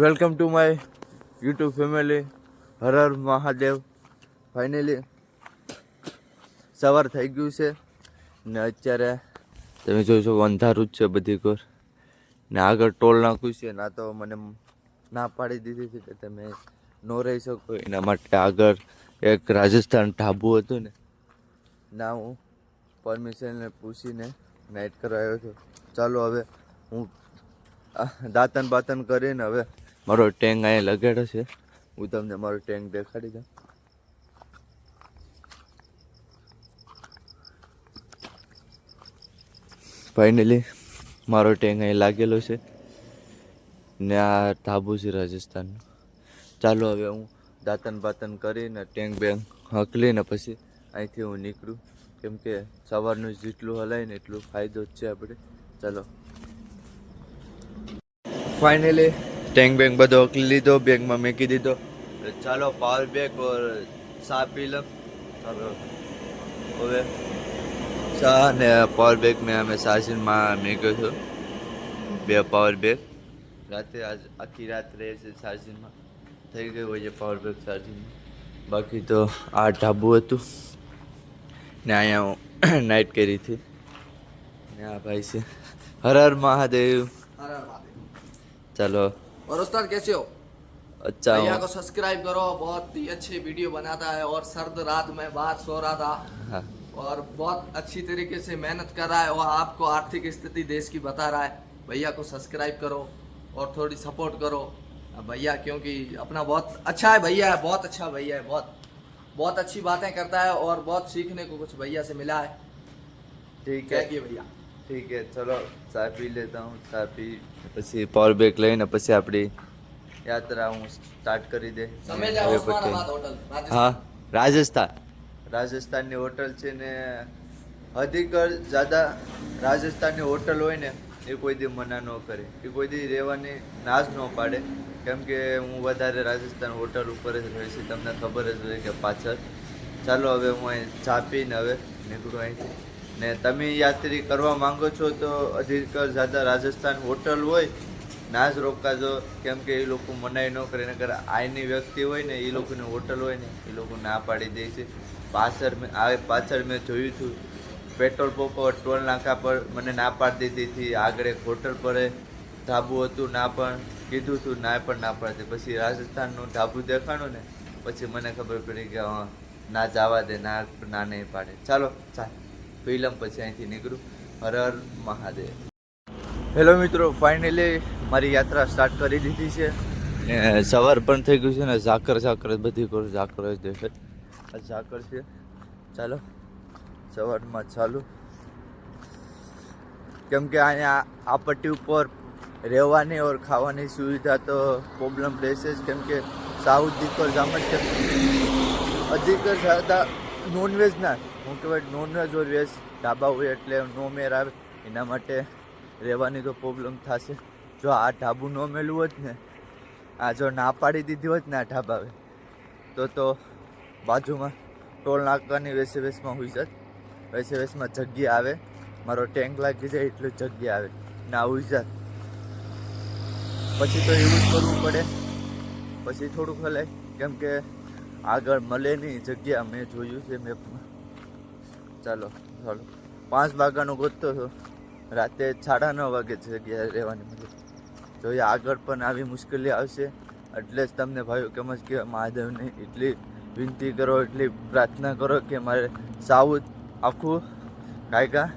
Welcome to my YouTube family. Har Har Mahadev. Finally સવાર થઈ ગયું છે. ને અત્યારે તમે જોઈ અંધારું જ છે બધી કોર ને આગળ ટોલ નાખ્યું છે, ના તો મને ના પાડી દીધી છે કે તમે ન રહી શકો. એના માટે આગળ એક રાજસ્થાન ઢાબુ હતું ને, ના હું પરમિશનને પૂછીને નાઇટ કરવા હતો. ચાલો હવે હું દાંતન બાતન કરીને હવે મારો ટેંગ અહીંયા લગાડ્યો છે. હું તમને મારો ટેંગ દેખાડી દઉં. ફાઇનલી મારો ટેંગ અહીં લાગેલો છે. ને આ ધાબુ છે રાજસ્થાનનું. ચાલો હવે હું દાંતન બાતન કરીને ટેંગ બેંગ હકલીને પછી અહીંથી હું નીકળું. કેમ કે સવારનું જેટલું હલાય ને એટલું ફાયદો જ છે આપણે. ચાલો. ફાઇનલી ટેંગ બેંગ બધો લીધો બેંકમાં મેકી દીધો. ચાલો પાવર બેંક ઓર ચા પી લો હવે ચા ને પાવર બેંક મેં અમે સાસીનમાં મેક્યો છો. બે પાવર બેગ રાતે આજ આખી રાત રહે છે સાસીનમાં થઈ ગયું હોય છે પાવર બેગ સાસીનમાં બાકી તો આ ઢાબુ હતું. ને અહીંયા હું નાઇટ કરી હતી. ને આ ભાઈ છે. હર હર મહાદેવ. ચાલો. और उस्ताद कैसे हो? अच्छा भैया को सब्सक्राइब करो बहुत ही अच्छी वीडियो बनाता है और सर्द रात में बाहर सो रहा था। हाँ। और बहुत अच्छी तरीके से मेहनत कर रहा है और आपको आर्थिक स्थिति देश की बता रहा है। भैया को सब्सक्राइब करो और थोड़ी सपोर्ट करो। भैया क्योंकि अपना बहुत अच्छा है भैया है बहुत अच्छा भैया है बहुत बहुत अच्छी बातें करता है और बहुत सीखने को कुछ भैया से मिला है। ठीक है। भैया। ઠીક છે ચલો ચા પી લેતા હું ચા પી પછી પાવર બેક લઈને પછી આપણી યાત્રા હું સ્ટાર્ટ કરી દે. હા રાજસ્થાન. રાજસ્થાનની હોટલ છે ને અધિકર જ્યાદા રાજસ્થાનની હોટલ હોય ને એ કોઈ દી મના ન કરે. એ કોઈ દી રહેવાની નાશ ન પાડે. કેમ કે હું વધારે રાજસ્થાન હોટલ ઉપર જ રહીશ તમને ખબર જ હોય કે પાછળ. ચાલો હવે હું અહીં ચા પીને હવે નીકળું અહીંથી. ને તમે યાત્રી કરવા માંગો છો તો અધિકર જાદા રાજસ્થાન હોટલ હોય ના જ રોકાજો. કેમ કે એ લોકો મનાઈ ન કરે નગર આઈની વ્યક્તિ હોય ને, એ લોકોની હોટલ હોય ને, એ લોકો ના પાડી દે છે. પાછળ મેં, આ પાછળ મેં જોયું હતું પેટ્રોલ પંપ ટોલ નાકા પર મને ના પાડી દીધી હતી. આગળ એક હોટલ પર ધાબુ હતું, ના પણ કીધું હતું ના પણ ના પાડતી પછી રાજસ્થાનનું ધાબુ દેખાણું ને, પછી મને ખબર પડી કે, હા, ના જવા દે, ના ના નહીં પાડે. ચાલો, ચાલ. ફિલ્મ પછી અહીંથી નીકળું. હર હર મહાદેવ. હેલો મિત્રો, ફાઇનલી મારી યાત્રા સ્ટાર્ટ કરી દીધી છે. ને સવાર પણ થઈ ગયું છે ને ઝાકર ઝાકર બધી કરું ઝાકર જ દેખે આ ઝાકર છે. ચાલો, સવારમાં ચાલુ. કેમ કે અહીંયા આ પટ્ટી ઉપર રહેવાની ઓર ખાવાની સુવિધા તો પ્રોબ્લેમ રહેશે જ. કેમ કે સાઉથ દીકર જામ જ અધિકર નોનવેજ ના હું કહેવાય નોનવેજ ઓર વેજ ઢાબા હોય એટલે નો મેર આવે. એના માટે રહેવાની તો પ્રોબ્લેમ થશે. જો આ ઢાબું ન મેલું હોત ને, આ જો ના પાડી દીધી હોત ને આ ઢાબાએ, તો તો બાજુમાં ટોલ નાકાની વેસે વેસમાં હોઈ જત. વેસે વેસમાં જગ્યા આવે. મારો ટેન્ક લાગી જાય એટલું જગ્યા આવે. ના હોઈ જાત. પછી તો એવું જ કરવું પડે. પછી થોડુંક હલાય. કેમ કે આગળ મળે નહીં જગ્યા. મેં જોયું છે મેપમાં ચાલો ચાલો. પાંચ વાગ્યાનો ગોતતો હતો. રાતે સાડા નવ વાગે જગ્યાએ રહેવાની મળી જોઈએ આગળ પણ આવી મુશ્કેલી આવશે. એટલે જ તમને ભાઈઓ કેમ જ કે મહાદેવને એટલી વિનંતી કરો, એટલી પ્રાર્થના કરો કે મારે સાઉથ આખું કાયકા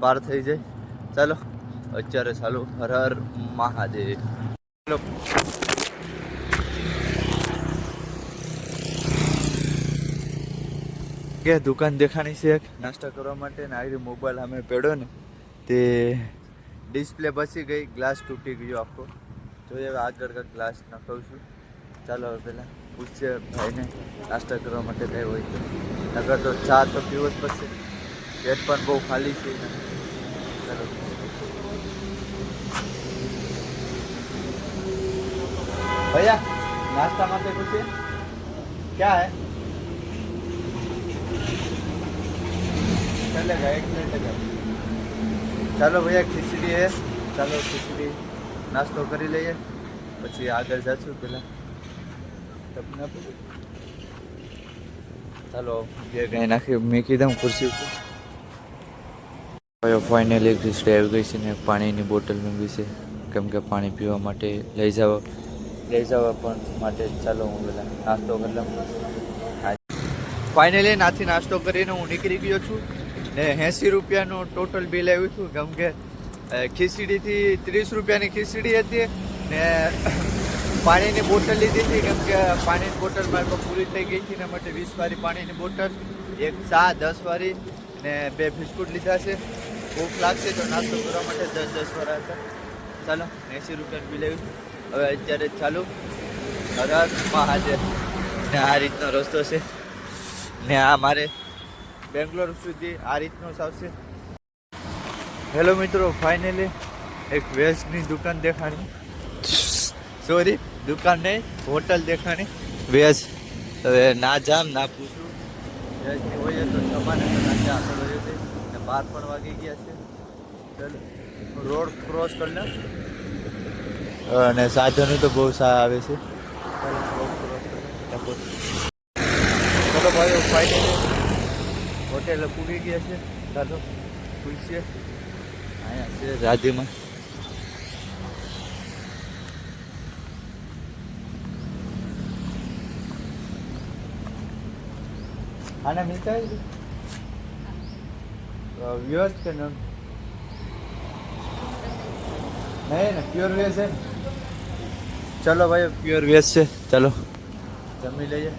પાર થઈ જાય. ચાલો, અત્યારે ચાલો હર હર મહાદેવ. ચાલો કે દુકાન દેખાણી છે એક. નાસ્તા કરવા માટે ને આવી મોબાઈલ અમે પેડ્યો ને તે ડિસ્પ્લે બસી ગઈ ગ્લાસ તૂટી ગયો આખો. જોઈએ હવે આગળ ગ્લાસ નખાવું છું. ચાલો હવે પહેલાં પૂછશે ભાઈને નાસ્તા કરવા માટે કઈ હોય તો. નગર તો ચા તો પીવો જ પડશે. પેટ પણ બહુ ખાલી છે. ચાલો. ભૈયા નાસ્તા માટે પૂછીએ? ક્યાં હે? है चलेगा एक मिनट का ચાલો ભૈયા ખીચડી હે ચાલો ખીચડી નાસ્તો કરી લઈએ પછી આગળ જશું પેલા તમને આપું? ચાલો બે ગાય નાખી મૂકી દઉં ખુરશી ઉપર હવે ફાઇનલી ક્રિસ્ટે આવી ગઈ છે ને પાણીની બોટલ મૂકી છે કેમ કે પાણી પીવા માટે લઈ જવા લઈ જવા પણ માટે ચાલો હું પેલા નાસ્તો કરી લઉં ફાઇનલી નાથી નાસ્તો કરીને હું નીકળી ગયો છું ને એંસી રૂપિયાનું ટોટલ બિલ આવ્યું હતું. કેમ કે ખીચડીથી ત્રીસ રૂપિયાની ખીચડી હતી ને પાણીની બોટલ લીધી હતી. કેમ કે પાણીની બોટલ મારી પૂરી થઈ ગઈ હતી ને માટે વીસ વાળી પાણીની બોટલ, એક ચા, દસ વાળી ને બે બિસ્કુટ લીધા છે. ભૂખ લાગશે તો નાસ્તો કરવા માટે દસ દસ વાળા હતા. ચાલો, એંસી રૂપિયાનું બિલ આવ્યું. હવે અત્યારે ચાલુ. હર મહાદેવ ને આ રીતનો રસ્તો છે. ને આ મારે બેંગ્લોર સુધી આ રીતનો આવશે. હેલો મિત્રો ફાઇનલી એક વેજની દુકાન દેખાણી. સોરી દુકાન નહીં હોટલ દેખાણી. વેજ હવે ના જામ, ના પૂછું. વેજની હોય તો કદાચ આગળ હોય ને બાર પણ વાગી ગયા છે. ચાલો, રોડ ક્રોસ કરી લે અને સાધનો તો બહુ સારા આવે છે. ચાલો, રોડ. ચલો, ભાઈઓ ફાઇનલી એટલે પૂરી ગયા છે. દાદો ફૂલ છે. અહીંયા છે રાધેમાં. આને મિલતા વ્યૂઅર્સ કે નમ નહીં ને પ્યોર વેજ છે ચાલો ભાઈ પ્યોર વેજ છે. ચાલો. જમી લઈએ.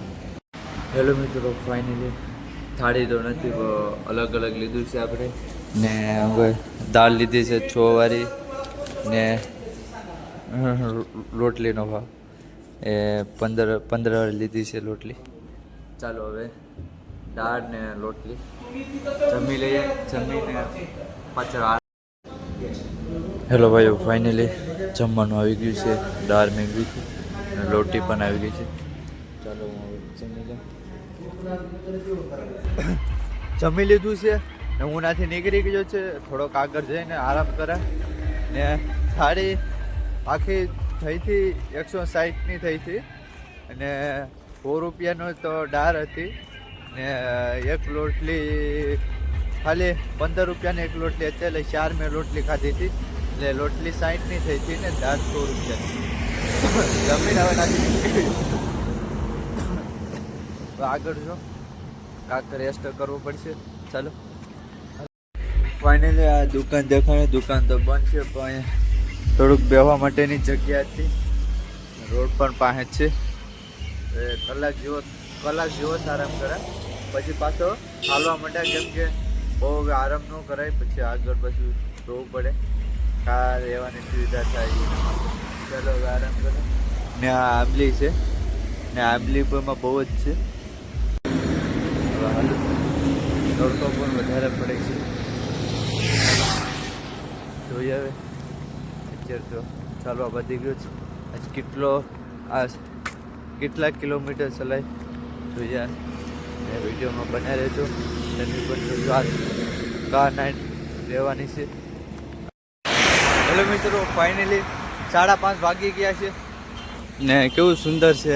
હેલો મિત્રો ફાઇનલી થાળી તો નથી અલગ અલગ લીધું છે આપણે. ને હવે દાળ લીધી છે છ વાળી ને રોટલીનો ભાવ. એ પંદર પંદર વાળી લીધી છે રોટલી. ચાલો હવે દાળ ને રોટલી. જમી લઈએ જમીને પાછળ હેલો ભાઈઓ ફાઇનલી જમવાનું આવી ગયું છે દાળ મેળવી છે અને રોટી પણ આવી ગઈ છે. ચાલો હું જમી લઉં. જમી લીધું છે ને હું નાથી નીકળી ગયો છે. થોડોક આગળ જઈને આરામ કરે. ને થાળી આખી થઈ હતી, એકસો સાઠની થઈ હતી. અને સો રૂપિયાનો તો ડાર હતી. ને એક લોટલી ખાલી પંદર રૂપિયાની એક રોટલી અત્યારે ચાર મેં લોટલી ખાધી હતી. એટલે રોટલી સાઠની થઈ હતી ને દાળ સો રૂપિયાની. જમીન હવે નાખી આગળ જો. કાંક રેસ્ટ કરવો પડશે. ચાલો. ફાઇનલી આ દુકાન દેખાડે. દુકાન તો બંધ છે, પણ થોડુંક બેહવા માટેની જગ્યા હતી. રોડ પણ પાસે છે. કલાક જેવો કલાક જેવો જ આરામ કરે પછી પાછો હાલવા માંડ્યા, કેમ કે બહુ આરામ ન કરાય. પછી આગળ પછી જોવું પડે. કાર રહેવાની સુવિધા થાય ચાલો આરામ કરો. ને આ આંબલી છે. ને આંબલી પણ બહુ જ છે. તડકો પણ વધારે પડે છે. જોઈએ હવે. અત્યારે તો ચાલવા વધી ગયો છે. આજ કેટલો આ કેટલા કિલોમીટર ચલાય? જોઈએ ને વિડીયોમાં બન્યા રહેજો એની પણ જોજો આ કાર નાઇટ રહેવાની છે. હેલો મિત્રો ફાઇનલી સાડા પાંચ વાગી ગયા છે. ને કેવું સુંદર છે.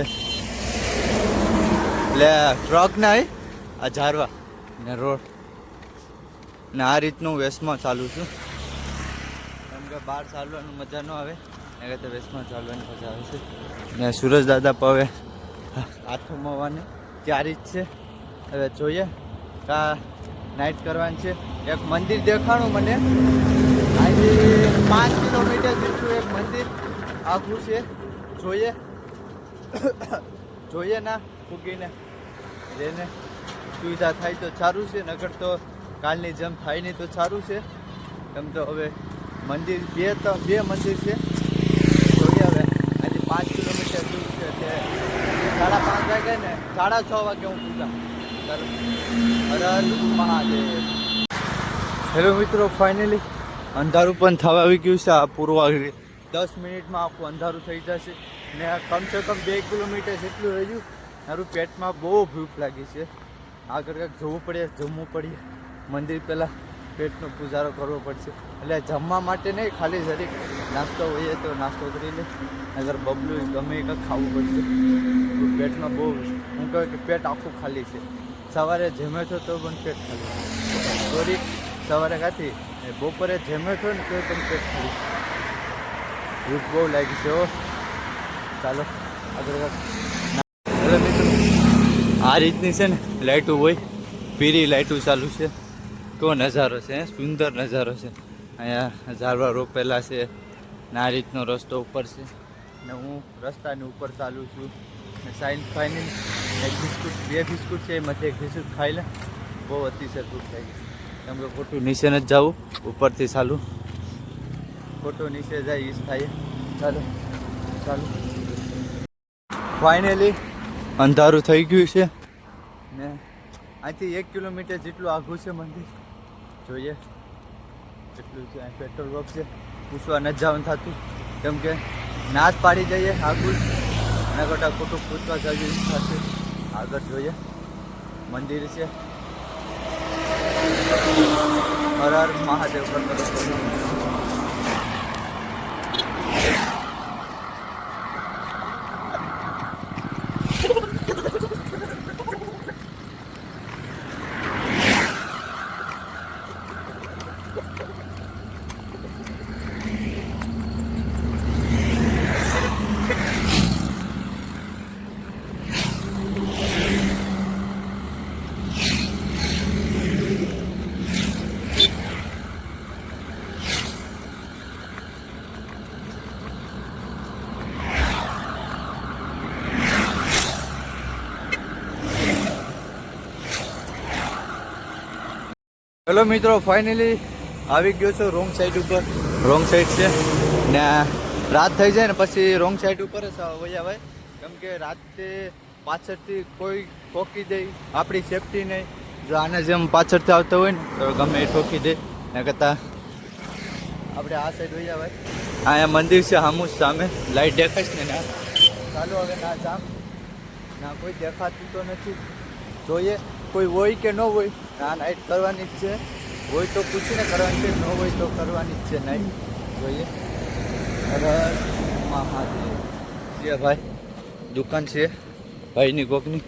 એટલે ટ્રક ના હોય આ ઝારવા ને રોડ. ને આ રીતનું વેસ્ટમાં ચાલું છું. કેમ કે બહાર ચાલવાનું મજા ન આવે. એ કરતાં વેસ્ટમાં ચાલવાની મજા આવે છે. ને સુરજ દાદા પવે. હાથો મવાને. તૈયારી જ છે. હવે જોઈએ. કા નાઇટ કરવાની છે. એક મંદિર દેખાણું મને. આજે પાંચ કિલોમીટર જેટલું એક મંદિર આખું છે. જોઈએ. જોઈએ ના. ફૂગીને. જેને સુવિધા થાય તો સારું છે નગર તો કાલની જેમ થાય નહીં તો સારું છે. એમ તો હવે મંદિર બે તો, બે મંદિર છે. જોઈએ હવે. આજે પાંચ કિલોમીટર દૂર છે, એટલે સાડા પાંચ વાગે ને સાડા છ વાગે હું પૂજા હર મહાદેવ. હેલો મિત્રો, ફાઇનલી અંધારું પણ થવા આવી ગયું છે, આ પૂર્વાગ્રી દસ મિનિટમાં આખું અંધારું થઈ જશે. ને કમસે કમ બે કિલોમીટર જેટલું રહ્યું, મારું પેટમાં બહુ ભૂખ લાગી છે. આગળ કંઈક જવું પડે, જમવું પડે. મંદિર પહેલાં પેટનો પૂજારો કરવો પડશે. એટલે જમવા માટે નહીં, ખાલી જરીક નાસ્તો હોઈએ તો નાસ્તો કરી લે. અગર બબલું ગમે કંઈક ખાવું પડશે. તો પેટમાં બહુ હું કહું કે પેટ આખું ખાલી છે. સવારે જમે છો તો પણ પેટ ખાલી સોરી સવારે કાથી બપોરે જમે છો ને તો પણ પેટ ખાલી ભૂખ બહુ લાગી છે ચાલો, આગળ આ રીતની છે ને લાઇટો હોય પીરી લાઇટો ચાલુ છે. કેવો નજારો છે? સુંદર નજારો છે. અહીંયા ઝાડવા રોપેલા છે, ને આ રીતનો રસ્તો ઉપર છે. ને હું રસ્તાની ઉપર ચાલુ છું. ને સાઈન ફાઇનલ એક બિસ્કુટ, બે બિસ્કુટ છે, એમાંથી એક બિસ્કુટ ખાઈ લે. બહુ અતિશય ભૂખ લાગી કેમ કે ખોટું નીચે જ જવું, ઉપરથી ચાલુ. ખોટું નીચે જાય ઈજ થાય. ચાલો ચાલો. ફાઇનલી અંધારું થઈ ગયું છે. ને અહીંથી એક કિલોમીટર જેટલું આઘું છે મંદિર. જોઈએ એટલું છે, અહીં પેટ્રોલ પંપ છે. પૂછવા ન જવાનું થતું. કેમ કે નાચ પાડી જઈએ આગું. એના કરતાં ખોટું પૂછવા જવું થશે આગળ જોઈએ. મંદિર છે. હર હર મહાદેવ હેલો મિત્રો, ફાઇનલી આવી ગયો છો રોંગ સાઈડ ઉપર. રોંગ સાઈડ છે. ને રાત થઈ જાય ને પછી રોંગ સાઈડ ઉપર જ વયા ભાઈ. કેમ કે રાતે પાછળથી કોઈ ઠોકી દે, આપણી સેફટી નહીં જો આને જેમ પાછળથી આવતા હોય ને, તો ગમે એ ઠોકી દે. ને કરતાં આપણે આ સાઈડ વયા ભાઈ. અહીંયા મંદિર છે સામું સામે. લાઈટ દેખાય છે ને ના ચાલો હવે ના જામ. ના, કોઈ દેખાતું તો નથી. જોઈએ. કોઈ હોય કે ન હોય? ના નાઈટ કરવાની જ છે. હોય તો પૂછીને કરવાની છે, ન હોય તો કરવાની જ છે નાઈટ જોઈએ. હર મહાદેવ. છે ભાઈ, દુકાન છે. ભાઈની કોકની.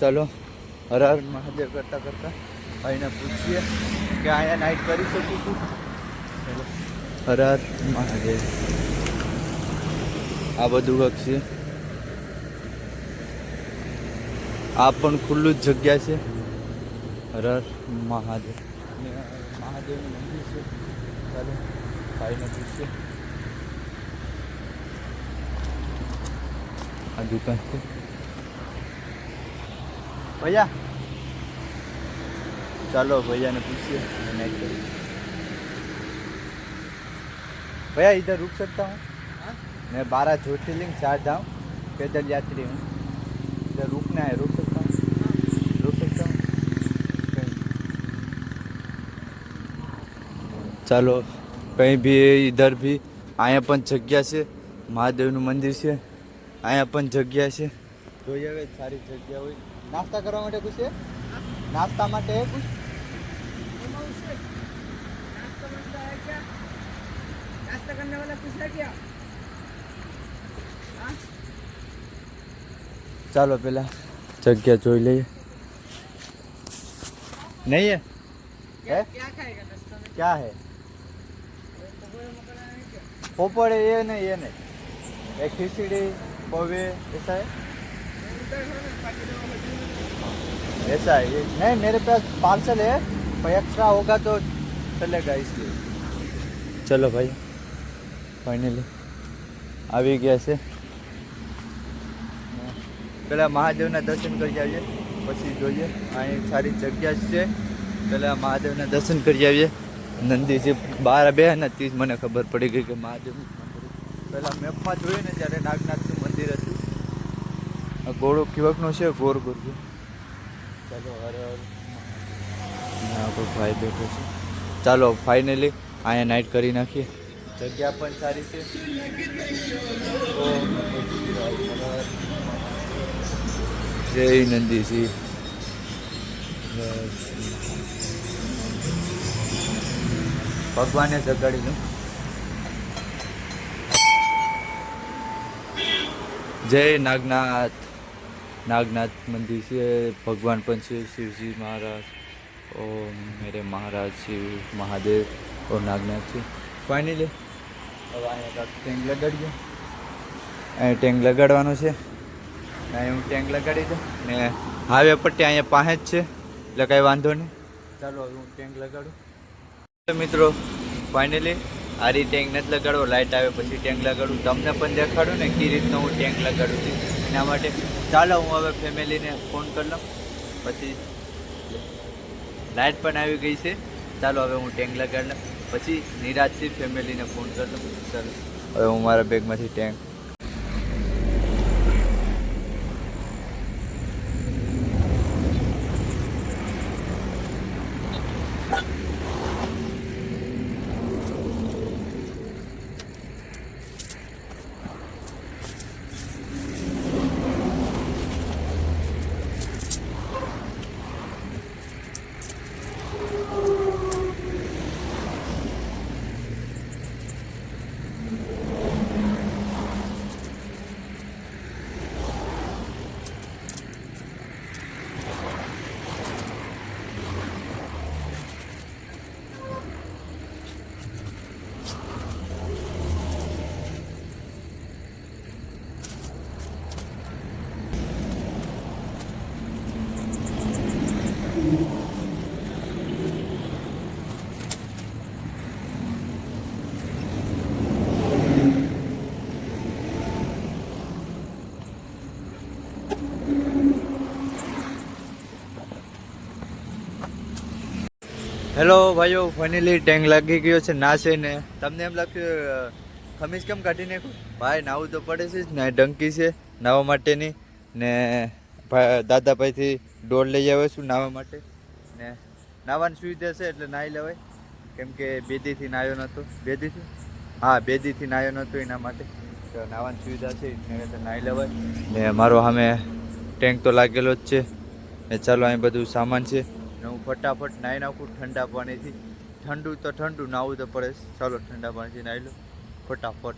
ચાલો, હર મહાદેવ કરતાં કરતાં ભાઈને પૂછીએ કે અહીંયા નાઈટ કરી શકું છું. ચાલો. મહાદેવ. આ બધું વખત છે આ પણ ખુલ્લું જ જગ્યા છે હર હર મહાદેવ ને મહાદેવનું મંદિર છે ચાલો ભાઈને પૂછીએ આ દુકાન છે ભૈયા ચાલો ભૈયાને પૂછીએ નાઈટ કરી भैया इधर रुक सकता हूँ मैं बारह ज्योतिर्लिंग चार धाम पैदल यात्री हूँ इधर रुकना है रुक सकता हूँ रुक ચાલો કંઈ બી ઇધર બી અહીંયા પણ જગ્યા છે મહાદેવનું મંદિર છે અહીંયા પણ જગ્યા છે જોઈએ હવે સારી જગ્યા હોય નાસ્તા કરવા માટે કુછ છે નાસ્તા માટે હે કુછ नाश्ता करने वाला कुछ है क्या ચાલો પેલા જગ્યા જોઈ લઈએ નહીં હે क्या है हैं क्या पोपड़ ये नहीं ये नहीं ये खिचड़ी पोवे ऐसा है उधर है ना पाकिट में होटल में ऐसा है ये नहीं मेरे पास पार्सल है पर एक्स्ट्रा होगा तो चलेगा इसलिए चलो भाई ફાઇનલી આવી ગયા છે પેલા મહાદેવના દર્શન કરી આવીએ પછી જોઈએ અહીં સારી જગ્યા છે પેલા મહાદેવના દર્શન કરી આવીએ નંદીજી બાર બે નથી મને ખબર પડી ગઈ કે મહાદેવનું પહેલાં મેપમાં જોયું ને ત્યારે નાગનાથનું મંદિર હતું. આ ગોળો કિવકનો છે, ગોર ગોર ચાલો, હરે હરે કોઈ ભાઈ બેઠો છે. ચાલો ફાઇનલી અહીંયા નાઇટ કરી નાખીએ. જગ્યા પણ સારી છે. જય નંદીજી. ભગવાને જગાડી જય નાગનાથ. નાગનાથ મંદિર છે, ભગવાન પણ છે, શિવજી મહારાજ. ઓમ મેરે મહારાજ શિવ મહાદેવ. ઓ નાગનાથ છે ફાઇનલી હવે અહીંયા ટેન્ક લગાડીએ. અહીંયા ટેન્ક લગાડવાનો છે. અહીંયા હું ટેન્ક લગાડી દઉં. ને હાઈવે પટ્ટી અહીંયા પાસે જ છે. એટલે કાંઈ વાંધો નહીં. ચાલો હું ટેન્ક લગાડું. મિત્રો ફાઇનલી આ રીતે ટેન્ક નથી લગાડવો લાઇટ આવે પછી ટેન્ક લગાડું. તમને પણ દેખાડું ને કઈ રીતનું હું ટેન્ક લગાડું છું. એના માટે ચાલો હું હવે ફેમિલીને ફોન કરી લઉં. પછી લાઇટ પણ આવી ગઈ છે. ચાલો હવે હું ટેન્ક લગાડી લઉં. પછી નિરાજથી ફેમિલીને ફોન કરી લઉં. ચાલો. હવે હું મારા બેગમાંથી ટેંક હેલો ભાઈઓ ફાઇનલી ટેન્ક લાગી ગયો છે ના છે ને. તમને એમ લાગ્યું ખમીજ કેમ કાઢી નાખ્યું? ભાઈ, નાવું તો પડે છે જ ને ડંકી છે, નાવા માટેની. ને દાદાભાઈથી ડોલ લઈ આવ્યો છું નાવા માટે. ને નાવાની સુવિધા છે એટલે નાહી લેવાય. કેમ કે બેદીથી નાહ્યો નહોતો. બેદીથી? હા, બેદીથી નાહ્યો નહોતો એના માટે. નાવાની સુવિધા છે એટલે નાહી લેવાય. ને મારો સામે ટેન્ક તો લાગેલો જ છે. ને ચાલો, અહીં બધું સામાન છે. ને હું ફટાફટ નાહી નાખું, ઠંડા પાણીથી. ઠંડુ તો ઠંડુ નાહવું તો પડે. ચાલો, ઠંડા પાણીથી નાહી લો. ફટાફટ.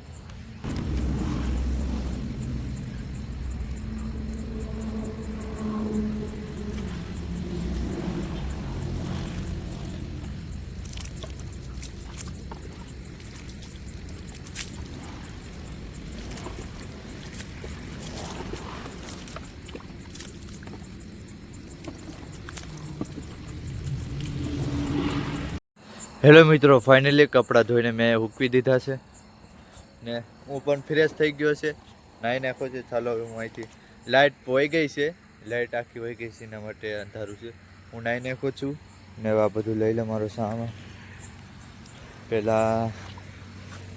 હેલો મિત્રો ફાઇનલી કપડાં ધોઈને મેં હૂકવી દીધા છે. ને હું પણ ફ્રેશ થઈ ગયો છે. નાહી નાખો છે, ચાલો હવે હું અહીંથી લાઇટ પોઈ ગઈ છે. લાઇટ આખી હોઈ ગઈ છે એના માટે અંધારું છે. હું નાહી નાખું છું. ને આ બધું લઈ લે મારો સામાન. પહેલાં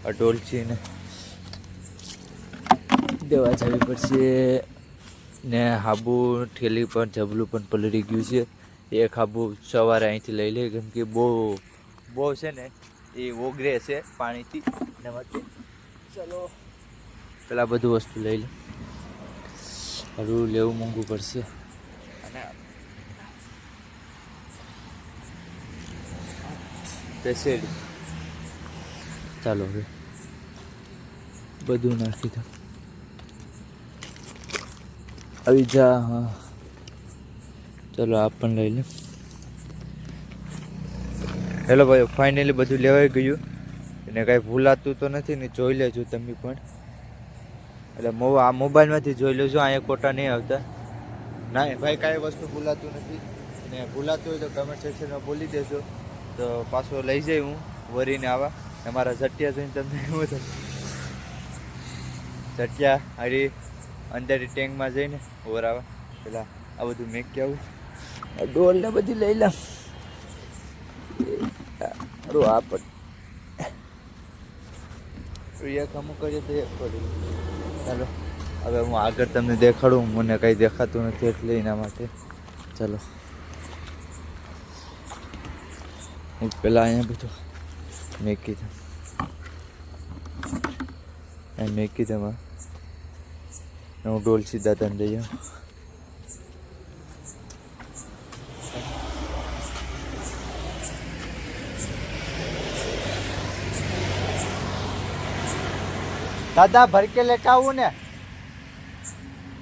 આ ડોલચીને દેવા જવી પડશે. ને હાબુ, ઠેલી પણ, જબલું પણ પલળી ગયું છે. એક હાબુ સવારે અહીંથી લઈ લે, કેમ કે બહુ બહુ છે ને એ ઓગરે છે પાણીથી. ને વચ્ચે. ચલો. પેલા બધું વસ્તુ લઈ લે. હરું લેવું મોંઘું પડશે. અને પેસેડી ચાલો હવે. બધું નાખી દો. આવી જા હા. ચલો આપ પણ લઈ લે. હેલો ભાઈ ફાઇનલી બધું લેવાઈ ગયું. એને કાંઈ ભૂલાતું તો નથી ને જોઈ લેજો તમે પણ. એટલે આ મોબાઈલમાંથી જોઈ લેજો, અહીંયા કોટા નહીં આવતા. ના ભાઈ કાંઈ વસ્તુ ભૂલાતું નથી. અને ભૂલાતું હોય તો કમેન્ટ સેક્શનમાં બોલી દેજો. તો પાછો લઈ જઈ હું, વરીને આવા. અમારા મારા ઝટિયા જોઈને તમને એવું થશે ઝટિયા હારી અંદર ટેન્કમાં જઈને ઓર આવા. પેલા આ બધું મેં કે આવું ડોલ બધી લઈ લઉં આ પણ એક અમુક કરીએ તો એક કરી ચાલો, હવે હું આગળ તમને દેખાડું, મને કંઈ દેખાતું નથી એટલે એના માટે. ચાલો. હું પેલા અહીંયા બધું દઉં. અહીં મેકી દઉં, હું. ડોલ સીધા તને લઈ આવું. દાદા ભર કે લેકે આવું ને?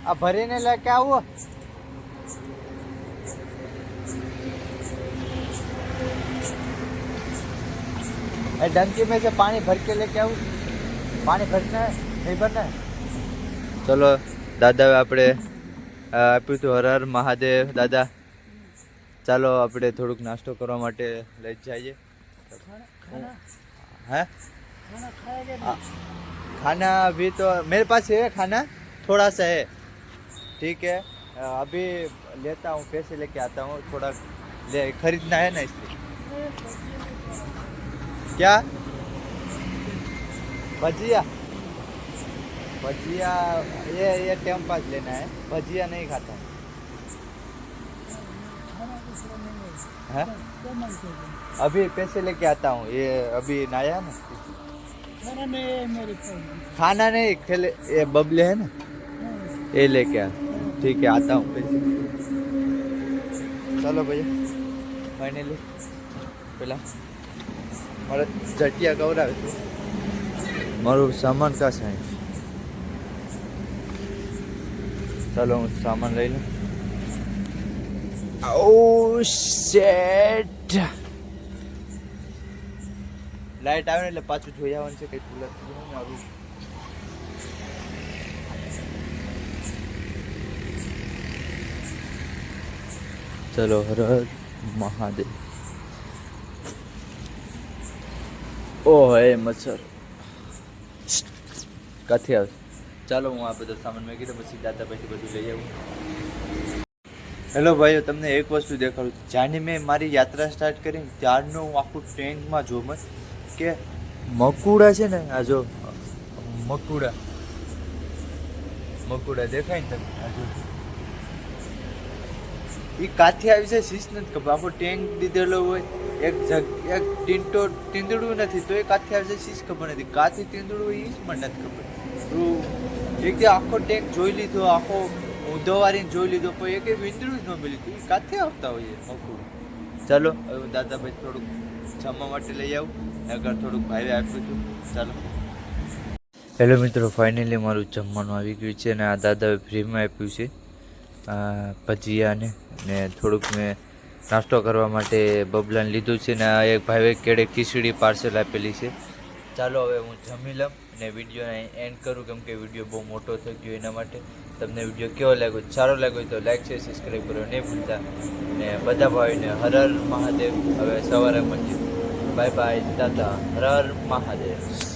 આ ભરીને લેકે આવું? એ ડંકી મેં છે પાણી ભર કે લેકે આવું? પાણી ભરને નહીં ભરને ચલો દાદા આપણે આપ્યું તું હર હર મહાદેવ દાદા. ચાલો આપણે થોડુંક નાસ્તો કરવા માટે લઈ જઈએ. હે? खाना अभी तो मेरे पास है खाना, थोड़ा सा है। ठीक है, अभी लेता हूँ, पैसे लेके आता हूँ, थोड़ा ले, खरीदना है ना इसलिए। क्या? भजिया? भजिया, ये ये टाइम पास लेना है, भजिया नहीं खाता। है? है? अभी पैसे लेके आता हूँ, ये अभी नया ना? खाना नहीं है मेरे पास खाना नहीं खेले ये बबले है ना हाँ, ये लेके आ ठीक है आता हूँ पैसे चलो भैया फाइनली પેલા મારે જટિયા કવરાવે છે મારું સામાન કા સાહેબ ચાલો હું સામાન લઈ લઉં ઓ શેટ લાઈટ આવે ને એટલે પાછું જોઈ આવવાનું છે, કંઈ ભૂલ નહીં મારું ચલો, હર મહાદેવ. ઓ હે મચ્છર. કાથી આવશે ચાલો, હું આ બધો સામાન મેં કીધો, પછી દાદા પછી બધું લઈ આવું. હેલો ભાઈઓ, તમને એક વસ્તુ દેખાડું. જાણે મેં મારી યાત્રા સ્ટાર્ટ કરી ત્યારનું હું આખું ટ્રેનમાં જોઉં કે મકુડા છે ને, આ જો, મકુડા. મકુડા દેખાય ને તમે આ જો. એ કાથી આવી છે શીશ નથી ખબર. આખો ટેન્ક દીધેલો હોય, એક જગ, એક ટીંટો ટીંદડું નથી, તો એ કાથી આવી છે શીશ ખબર નથી. કાથી તીંદડું એ જ મને નથી ખબર. તું એક આખો ટેન્ક જોઈ લીધો, આખો ઊંધો જોઈ લીધો, પણ એક વિંદડું જ ન મળ્યું એ કાથી આવતા હોય મકુડું. ચાલો, હવે દાદાભાઈ થોડુંક જમવા માટે લઈ આવું. આગળ થોડુંક ભાઈ આપ્યું હતું. ચાલો. હેલો મિત્રો ફાઇનલી મારું જમવાનું આવી ગયું છે અને આ દાદાએ ફ્રીમાં આપ્યું છે. ભજીયાને ને થોડુંક મેં નાસ્તો કરવા માટે બબલાને લીધું છે ને આ એક ભાઈએ કેડે ખીચડી પાર્સલ આપેલી છે. ચાલો હવે હું જમી લઉં અને વિડીયોને એન્ડ કરું કેમ કે વીડિયો બહુ મોટો થઈ ગયો એના માટે. તમને વીડિયો કેવો લાગ્યો? સારો લાગ્યો તો લાઈક છે સબસ્ક્રાઈબ કરો નહીં ભૂલતા. ને બધા ભાઈને હર મહાદેવ. હવે સવારે મળીએ. બાય બાય હર હર મહાદેવ